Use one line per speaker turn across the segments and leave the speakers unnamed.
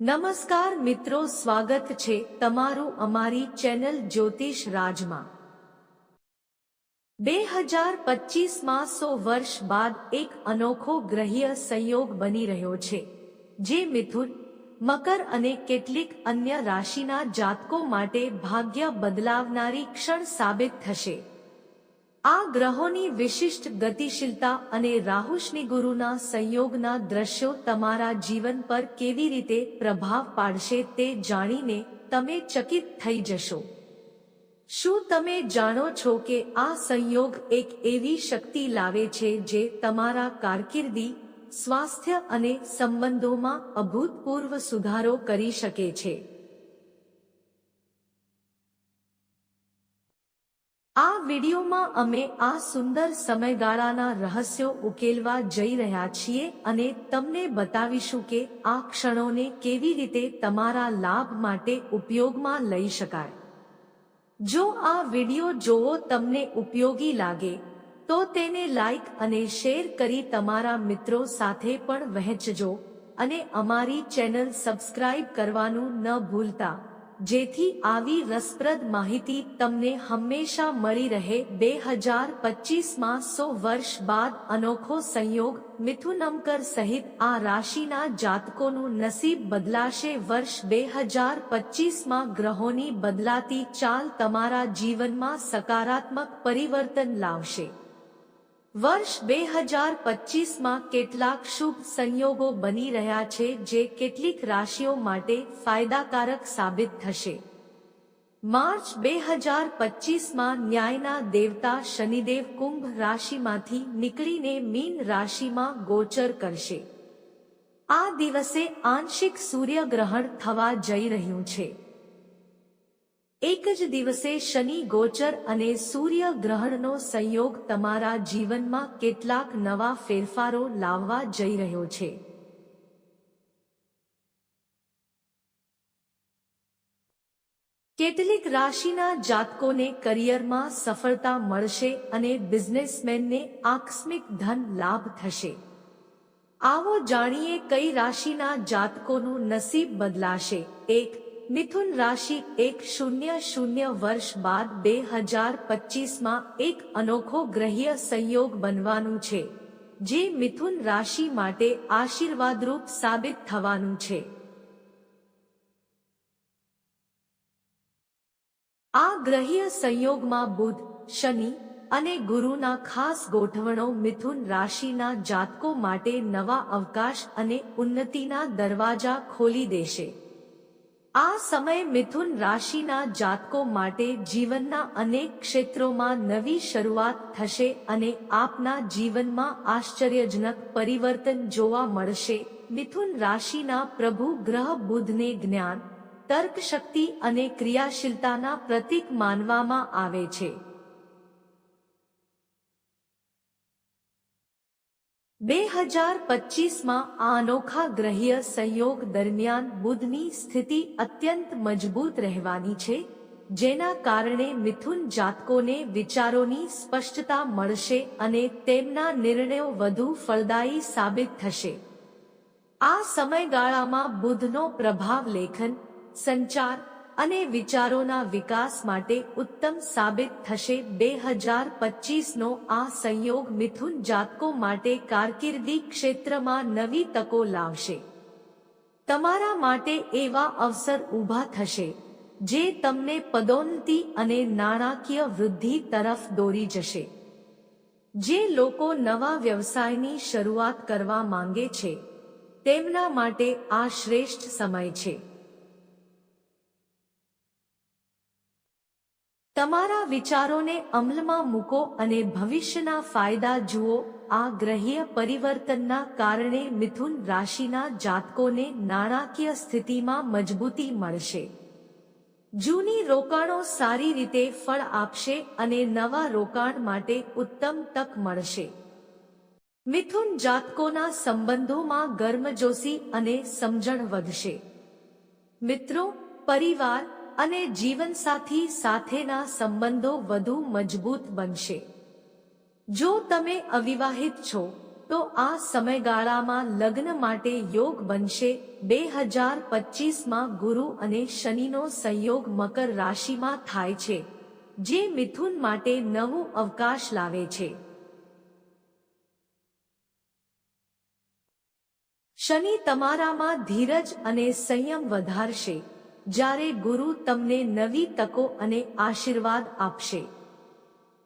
નમસ્કાર મિત્રો, સ્વાગત છે તમારું અમારી ચેનલ જ્યોતિષ રાજમાં. બે હજાર પચીસમાં સો વર્ષ બાદ એક અનોખો ગ્રહીય સંયોગ બની રહ્યો છે, જે મિથુન, મકર અને કેટલીક અન્ય રાશિના જાતકો માટે ભાગ્ય બદલાવનારી ક્ષણ સાબિત થશે. આ ગ્રહોની વિશિષ્ટ ગતિશીલતા અને રાહુશની ગુરુના સંયોગના દ્રશ્યો તમારા જીવન પર કેવી રીતે પ્રભાવ પાડશે તે જાણીને તમે ચકિત થઈ જશો. શું તમે જાણો છો કે આ સંયોગ એક એવી શક્તિ લાવે છે જે તમારા કારકિર્દી, સ્વાસ્થ્ય અને સંબંધોમાં અભૂતપૂર્વ સુધારો કરી શકે છે? આ વિડીયોમાં અમે આ સુંદર સમયગાળાના રહસ્યો ઉકેલવા જઈ રહ્યા છીએ અને તમને બતાવીશું કે આ ક્ષણોને કેવી રીતે તમારા લાભ માટે ઉપયોગમાં લઈ શકાય. જો આ વીડિયો જોવો તમને ઉપયોગી લાગે, તો તેને લાઈક અને શેર કરી તમારા મિત્રો સાથે પણ વહેંચજો અને અમારી ચેનલ સબસ્ક્રાઇબ કરવાનું ન ભૂલતા. જેથી આવી રસપ્રદ માહિતી તમને હંમેશા મળી રહે. બે હજાર પચીસમાં સો વર્ષ બાદ અનોખો સંયોગ મિથુનમકર સહિત આ રાશિના જાતકોનું નસીબ બદલાશે. વર્ષ બે હજાર પચીસમાં ગ્રહોની બદલાતી ચાલ તમારા જીવનમાં સકારાત્મક પરિવર્તન લાવશે. વર્ષ બે હજાર પચીસમાં કેટલાક શુભ સંયોગો બની રહ્યા છે જે કેટલીક રાશિઓ માટે ફાયદાકારક સાબિત થશે. માર્ચ બે હજાર પચીસમાં ન્યાયના દેવતા શનિદેવ કુંભ રાશિમાંથી નીકળીને મીન રાશિમાં ગોચર કરશે. આ દિવસે આંશિક સૂર્યગ્રહણ થવા જઈ રહ્યું છે. એક જ દિવસે શનિ ગોચર અને સૂર્ય ગ્રહણનો સંયોગ તમારા જીવનમાં કેટલાક નવા ફેરફારો લાવવા જઈ રહ્યો છે. કેટલીક રાશિના જાતકોને કરિયરમાં સફળતા મળશે અને બિઝનેસમેનને આકસ્મિક ધન લાભ થશે. આવો જાણીએ કઈ રાશિના જાતકોનું નસીબ બદલાશે. એક મિથુન રાશિ એક શૂન્ય શૂન્ય વર્ષ બાદ બે હજાર પચીસમાં એક અનોખો ગ્રહીય સંયોગ બનવાનું છે, જે મિથુન રાશિ માટે આશીર્વાદરૂપ સાબિત થવાનું છે. આ ગ્રહીય સંયોગમાં બુધ, શનિ અને ગુરુના ખાસ ગોઠવણો મિથુન રાશિના જાતકો માટે નવા અવકાશ અને ઉન્નતિના દરવાજા ખોલી દેશે. આ સમય મિથુન રાશિના જાતકો માટે જીવનના અનેક ક્ષેત્રોમાં નવી શરૂઆત થશે અને આપના જીવનમાં આશ્ચર્યજનક પરિવર્તન જોવા મળશે. મિથુન રાશિના પ્રભુ ગ્રહ બુધને જ્ઞાન તર્ક શક્તિ અને ક્રિયાશીલતાના પ્રતીક માનવામાં આવે છે. બે હજાર પચીસમાં આ અનોખા ગ્રહીય સંયોગ દરમિયાન બુધની સ્થિતિ અત્યંત મજબૂત રહેવાની છે, જેના કારણે મિથુન જાતકોને વિચારોની સ્પષ્ટતા મળશે અને તેમના નિર્ણયો વધુ ફળદાયી સાબિત થશે. આ સમયગાળામાં બુધનો પ્રભાવ લેખન, સંચાર અને વિચારોના વિકાસ માટે ઉત્તમ સાબિત થશે. બે હજાર પચીસનો આ સંયોગ મિથુન જાતકો માટે કારકિર્દી ક્ષેત્રમાં નવી તકો લાવશે. તમારા માટે એવા અવસર ઊભા થશે, જે તમને પદોન્નતિ અને નાણાકીય વૃદ્ધિ તરફ દોરી જશે. જે લોકો નવા વ્યવસાયની શરૂઆત કરવા માંગે છે, તેમના માટે આ શ્રેષ્ઠ સમય છે. તમારા વિચારોને અમલમાં મૂકો અને ભવિષ્યના ફાયદા જુઓ. આ ગ્રહીય પરિવર્તનના કારણે મિથુન રાશિના જાતકોને નાણાકીય સ્થિતિમાં મજબૂતી મળશે. જૂની રોકાણો સારી રીતે ફળ આપશે અને નવા રોકાણ માટે ઉત્તમ તક મળશે. મિથુન જાતકોના સંબંધોમાં ગર્મજોશી અને સમજણ વધશે. મિત્રો, પરિવાર અને જીવનસાથી સાથેના સંબંધો વધુ મજબૂત બનશે. જો તમે અવિવાહિત છો, તો આ સમયગાળામાં લગ્ન માટે યોગ બનશે. બે હજાર પચીસમાં ગુરુ અને શનિનો સંયોગ મકર રાશિમાં થાય છે, જે મિથુન માટે નવું અવકાશ લાવે છે. શનિ તમારામાં ધીરજ અને સંયમ વધારશે. જ્યારે ગુરુ તમને નવી તકો અને આશીર્વાદ આપશે.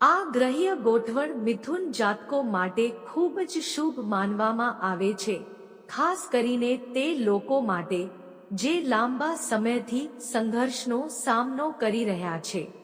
આ ગ્રહ્ય ગોઠવણ મિથુન જાતકો માટે ખૂબ જ શુભ માનવામાં આવે છે. ખાસ કરીને તે લોકો માટે, જે લાંબા સમયથી સંઘર્ષનો સામનો કરી રહ્યા છે.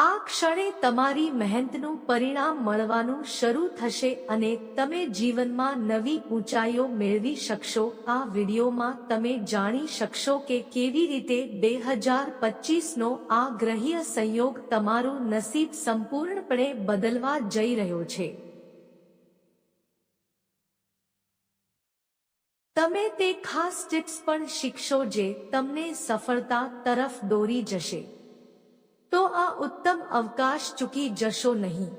આ ક્ષણે તમારી મહેનતનું પરિણામ મળવાનું શરૂ થશે અને તમે જીવનમાં નવી ઊંચાઈઓ મેળવી શકશો. આ વિડીયોમાં તમે જાણી શકશો કે કેવી રીતે બે હજાર પચીસનો આ ગ્રહીય સંયોગ તમારું નસીબ સંપૂર્ણપણે બદલવા જઈ રહ્યો છે. તમે તે ખાસ ટિપ્સ પણ શીખશો જે તમને સફળતા તરફ દોરી જશે. તો આ ઉત્તમ અવકાશ ચૂકી જશો નહીં.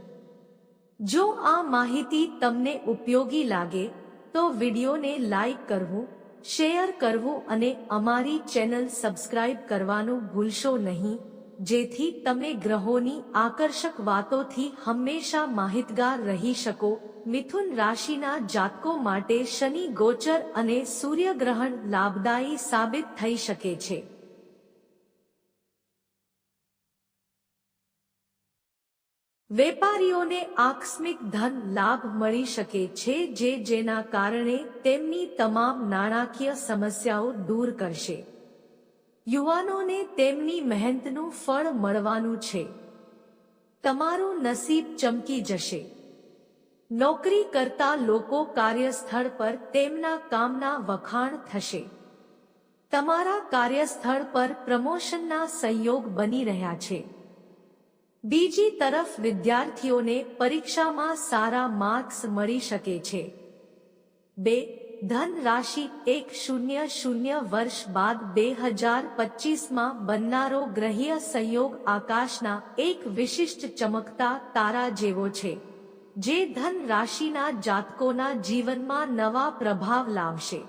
જો આ માહિતી તમને ઉપયોગી લાગે, તો વિડીયોને લાઈક કરવું, શેર કરવું અને અમારી ચેનલ સબસ્ક્રાઇબ કરવાનું ભૂલશો નહીં, જેથી તમે ગ્રહોની આકર્ષક વાતોથી હંમેશા માહિતગાર રહી શકો. મિથુન રાશિના જાતકો માટે શનિ ગોચર અને સૂર્યગ્રહણ લાભદાયી સાબિત થઈ શકે છે. વેપારીઓને આકસ્મિક ધન લાભ મળી શકે છે જે જેના કારણે તેમની તમામ નાણાકીય સમસ્યાઓ દૂર કરશે. યુવાનોને તેમની મહેનતનું ફળ મળવાનું છે. તમારું નસીબ ચમકી જશે. નોકરી કરતા લોકો કાર્યસ્થળ પર તેમના કામના વખાણ થશે. તમારા કાર્યસ્થળ પર પ્રમોશનના સંયોગ બની રહ્યા છે. બીજી તરફ વિદ્યાર્થીઓને પરીક્ષામાં સારા માર્ક્સ મળી શકે છે. બે, ધન રાશિ એક શૂન્ય શૂન્ય વર્ષ બાદ બે હજાર પચીસમાં બનનારો ગ્રહીય સંયોગ આકાશના એક વિશિષ્ટ ચમકતા તારા જેવો છે, જે ધન રાશિના જાતકોના જીવનમાં નવા પ્રભાવ લાવશે.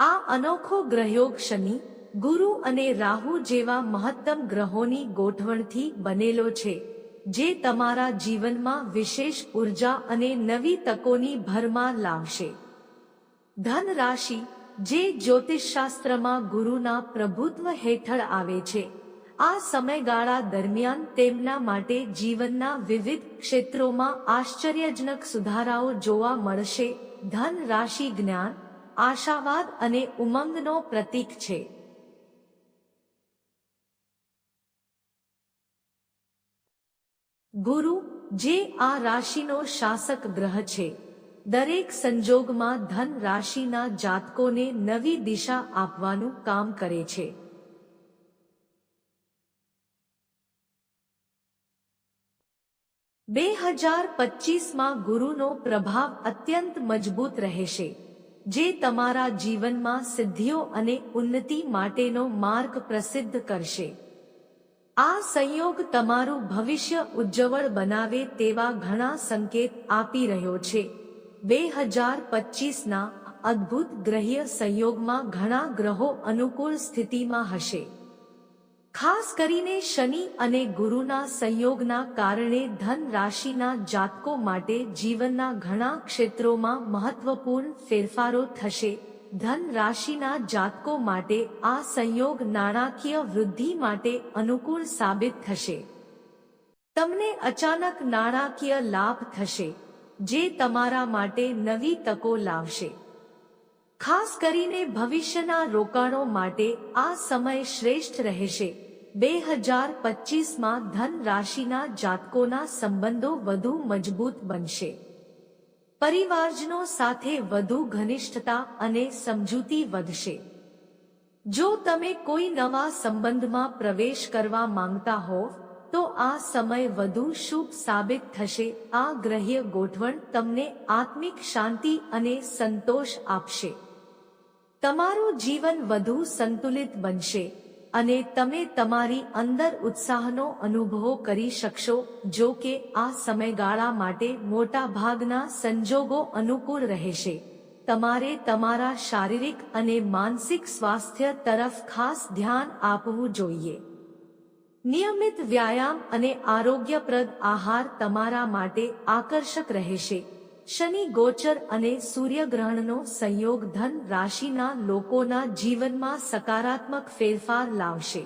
આ અનોખો ગ્રહયોગ શનિ ગુરુ અને રાહુ જેવા મહત્તમ ગ્રહોની ગોઠવણથી બનેલો છે, જે તમારા જીવનમાં વિશેષ ઊર્જા અને નવી તકોની ભરમાં લાવશે. ધન રાશિ જે જ્યોતિષશાસ્ત્રમાં ગુરુના પ્રભુત્વ હેઠળ આવે છે, આ સમયગાળા દરમિયાન તેમના માટે જીવનના વિવિધ ક્ષેત્રોમાં આશ્ચર્યજનક સુધારાઓ જોવા મળશે. ધન રાશિ જ્ઞાન, આશાવાદ અને ઉમંગનો પ્રતીક છે. ગુરુ, જે આ રાશિનો શાસક ગ્રહ છે, દરેક સંજોગમાં ધન રાશિના જાતકોને નવી દિશા આપવાનું કામ કરે છે. બે હજાર પચીસમાં ગુરુનો પ્રભાવ અત્યંત મજબૂત રહેશે, જે તમારા જીવનમાં સિદ્ધિઓ અને ઉન્નતિ માટેનો માર્ગ પ્રસિદ્ધ કરશે. આ સંયોગ તમારું ભવિષ્ય ઉજ્જવળ બનાવે તેવા ઘણા સંકેત આપી રહ્યો છે. બે હજાર પચીસના અદ્ભુત ગ્રહીય સંયોગમાં ઘણા ગ્રહો અનુકૂળ સ્થિતિમાં હશે. ખાસ કરીને શનિ અને ગુરુના સંયોગના કારણે ધન રાશિના જાતકો માટે જીવનના ઘણા ક્ષેત્રોમાં મહત્વપૂર્ણ ફેરફારો થશે. ધન રાશિના જાતકો માટે આ સંયોગ નાણાકીય વૃદ્ધિ માટે અનુકૂળ સાબિત થશે. તમને અચાનક નાણાકીય લાભ થશે, જે તમારા માટે નવી તકો લાવશે. ખાસ કરીને ભવિષ્યના રોકાણો માટે આ સમય શ્રેષ્ઠ રહેશે. બે હજાર પચીસમાં ધન રાશિના જાતકોના સંબંધો વધુ મજબૂત બનશે. પરિવારજનો સાથે વધુ ઘનિષ્ઠતા અને સમજૂતી વધશે. જો તમે કોઈ નવા સંબંધમાં પ્રવેશ કરવા માંગતા હો તો આ સમય વધુ શુભ સાબિત થશે. આ ગ્રહ્ય ગોઠવણ તમને આત્મિક શાંતિ અને સંતોષ આપશે. તમારું જીવન વધુ સંતુલિત બનશે. અને તમે તમારી અંદર ઉત્સાહનો અનુભવ કરી શકશો, જો કે આ સમયગાળા માટે મોટા ભાગના સંજોગો અનુકૂળ રહેશે. તમારે તમારા શારીરિક અને માનસિક સ્વાસ્થ્ય તરફ ખાસ ધ્યાન આપવું જોઈએ. નિયમિત વ્યાયામ અને આરોગ્યપ્રદ આહાર તમારા માટે આકર્ષક રહેશે. શનિ ગોચર અને સૂર્યગ્રહણનો સંયોગ ધન રાશિના લોકોના જીવનમાં સકારાત્મક ફેરફાર લાવશે.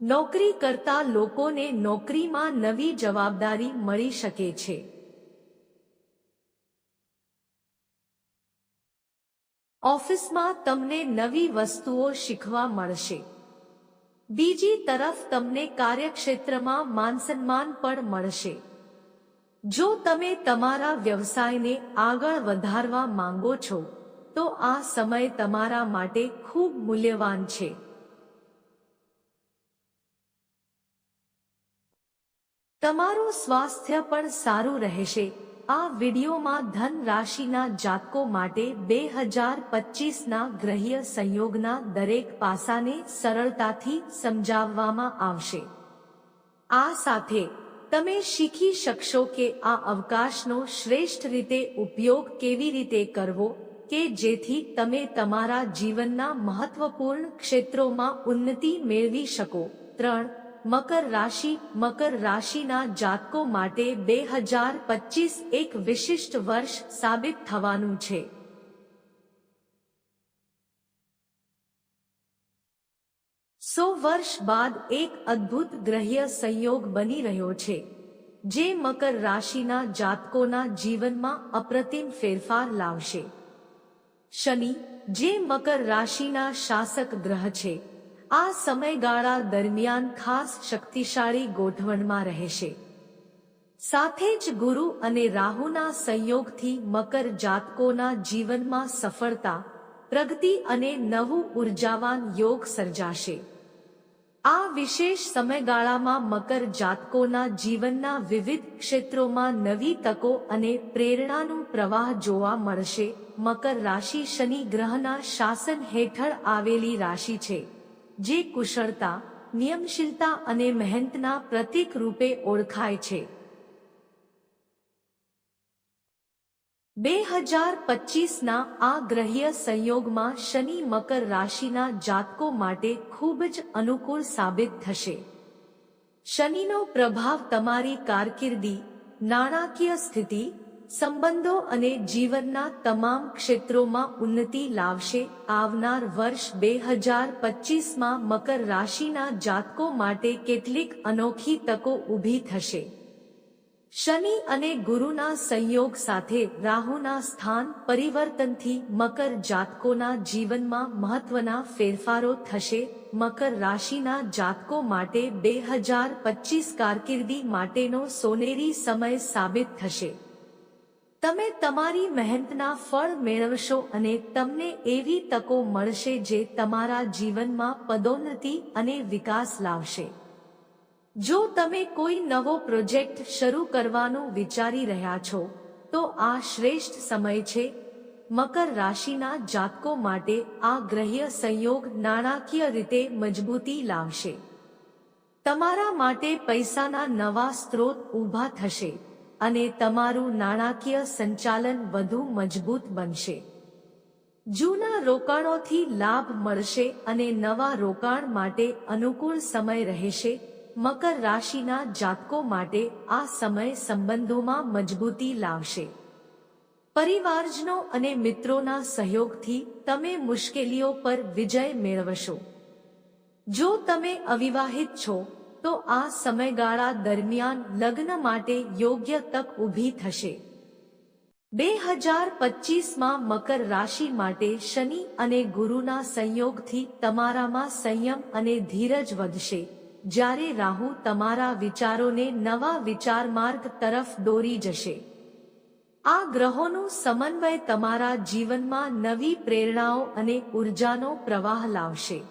નોકરી કરતા લોકોને નોકરીમાં નવી જવાબદારી મળી શકે છે. ઓફિસમાં તમને નવી વસ્તુઓ શીખવા મળશે. બીજી તરફ તમને કાર્યક્ષેત્રમાં માનસન્માન પણ મળશે. જો તમે તમારા વ્યવસાયને આગળ વધારવા માંગો છો, તો આ સમય તમારા માટે ખૂબ મૂલ્યવાન છે. તમારું સ્વાસ્થ્ય પણ સારું રહેશે. આ વિડીયોમાં ધન રાશિના જાતકો માટે બે હજાર પચીસના ગ્રહ્ય સંયોગના દરેક પાસાને સરળતાથી સમજાવવામાં આવશે. આ સાથે તમે શીખી શકશો કે આ અવકાશનો શ્રેષ્ઠ રીતે ઉપયોગ કેવી રીતે કરવો કે જેથી તમે તમારા જીવનના મહત્વપૂર્ણ ક્ષેત્રોમાં ઉન્નતિ મેળવી શકો. ત્રણ, મકર રાશિ. મકર રાશિના જાતકો માટે બે હજાર પચીસ એક વિશિષ્ટ વર્ષ સાબિત થવાનું છે. સો વર્ષ બાદ એક અદ્ભુત ગ્રહ્ય સંયોગ બની રહ્યો છે, જે મકર રાશિના જાતકોના જીવનમાં અપ્રતિમ ફેરફાર લાવશે. શનિ, જે મકર રાશિના શાસક ગ્રહ છે, આ સમયગાળા દરમિયાન ખાસ શક્તિશાળી ગોઠવણમાં રહેશે. સાથે જ ગુરુ અને રાહુના સંયોગથી મકર જાતકોના જીવનમાં સફળતા, પ્રગતિ અને નવું ઉર્જાવાન યોગ સર્જાશે. આ વિશેષ સમયગાળામાં મકર જાતકોના જીવનના વિવિધ ક્ષેત્રોમાં નવી તકો અને પ્રેરણાનું પ્રવાહ જોવા મળશે. મકર રાશિ શનિ ગ્રહના શાસન હેઠળ આવેલી રાશિ છે, જે કુશળતા, નિયમશીલતા અને મહેનતના પ્રતીક રૂપે ઓળખાય છે. બે હજાર પચીસના આ ગ્રહ્ય સંયોગમાં શનિ મકર રાશિના જાતકો માટે ખૂબ જ અનુકૂળ સાબિત થશે. શનિનો પ્રભાવ તમારી કારકિર્દી, નાણાકીય સ્થિતિ, સંબંધો અને જીવનના તમામ ક્ષેત્રોમાં ઉન્નતિ લાવશે આવનાર વર્ષ બે હજાર પચીસમાં મકર રાશિના જાતકો માટે કેટલીક અનોખી તકો ઊભી થશે. શનિ અને ગુરુના સંયોગ સાથે રાહુના સ્થાન પરિવર્તનથી મકર જાતકોના જીવનમાં મહત્વના ફેરફારો થશે. મકર રાશિના જાતકો માટે બે હજાર પચીસ કારકિર્દી માટેનો સોનેરી સમય સાબિત થશે. તમે તમારી મહેનતના ફળ મેળવશો અને તમને એવી તકો મળશે જે તમારા જીવનમાં પદોન્નતિ અને વિકાસ લાવશે. જો તમે કોઈ નવો પ્રોજેક્ટ શરૂ કરવાનું વિચારી રહ્યા છો, તો આ શ્રેષ્ઠ સમય છે મકર રાશિના જાતકો માટે આ ગ્રહ્ય સંયોગ નાણાકીય રીતે મજબૂતી લાવશે. તમારા માટે પૈસાના નવા સ્ત્રોત ઊભા થશે અને તમારું નાણાકીય સંચાલન વધુ મજબૂત બનશે. જૂના રોકાણોથી લાભ મળશે અને નવા રોકાણ માટે અનુકૂળ સમય રહેશે મકર રાશિના જાતકો માટે આ સમય સંબંધોમાં મજબૂતી લાવશે. પરિવારજનો અને મિત્રોના સહયોગથી તમે મુશ્કેલીઓ પર વિજય મેળવશો. જો તમે અવિવાહિત છો, તો આ સમયગાળા દરમિયાન લગ્ન માટે યોગ્ય તક ઊભી થશે. બે હજાર પચીસમાં મકર રાશિ માટે શનિ અને ગુરુના સંયોગથી તમારામાં સંયમ અને ધીરજ વધશે. જ્યારે રાહુ તમારા વિચારોને નવા વિચાર માર્ગ તરફ દોરી જશે. આ ગ્રહોનું સમન્વય તમારા જીવનમાં નવી પ્રેરણાઓ અને ઉર્જાનો પ્રવાહ લાવશે.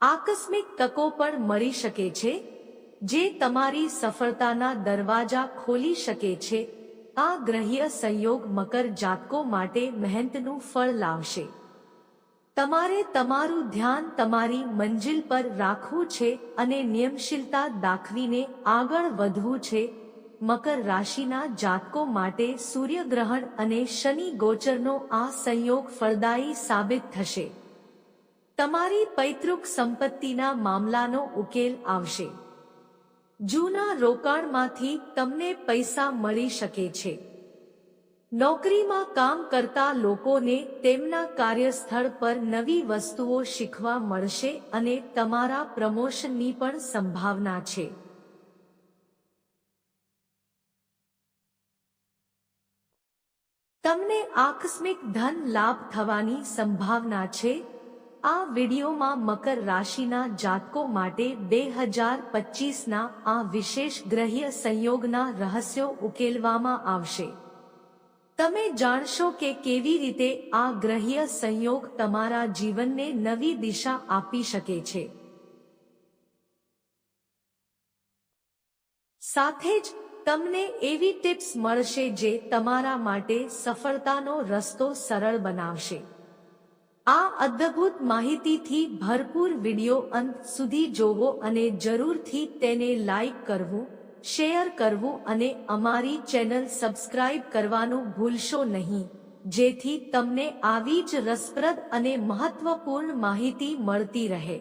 આકસ્મિક તકો પણ મળી શકે છે, જે તમારી સફળતાના દરવાજા ખોલી શકે છે. આ ગ્રહીય સંયોગ મકર જાતકો માટે મહેનતનું ફળ લાવશે. તમારે તમારું ધ્યાન તમારી મંજિલ પર રાખવું છે અને નિયમશીલતા દાખવીને આગળ વધવું છે. મકર રાશિના જાતકો માટે સૂર્યગ્રહણ અને શનિ ગોચરનો આ સંયોગ ફળદાયી સાબિત થશે. તમારી પૈતૃક સંપત્તિના મામલાનો ઉકેલ આવશે. જૂના રોકાણમાંથી તમને પૈસા મળી શકે છે. નોકરીમાં કામ કરતા લોકોને તેમના કાર્યસ્થળ પર નવી વસ્તુઓ શીખવા મળશે અને તમારા પ્રમોશનની પણ સંભાવના છે. તમને આકસ્મિક ધન લાભ થવાની સંભાવના છે? આ વિડીયોમાં મકર રાશિના જાતકો માટે બે હજાર પચીસના આ વિશેષ ગ્રહ્ય સંયોગના રહસ્યો ઉકેલવામાં આવશે. તમે જાણશો કે કેવી રીતે આ ગ્રહ્ય સંયોગ તમારા જીવનને નવી દિશા આપી શકે છે. સાથે જ, તમને એવી ટિપ્સ મળશે જે તમારા માટે સફળતાનો રસ્તો સરળ બનાવશે. આ અદ્ભુત માહિતીથી ભરપૂર વિડિયો અંત સુધી જોવો અને જરૂરથી તેને લાઈક કરવું શેર કરવું અને અમારી ચેનલ સબસ્ક્રાઇબ કરવાનું ભૂલશો નહીં. જેથી તમને આવી જ રસપ્રદ અને મહત્વપૂર્ણ માહિતી મળતી રહે.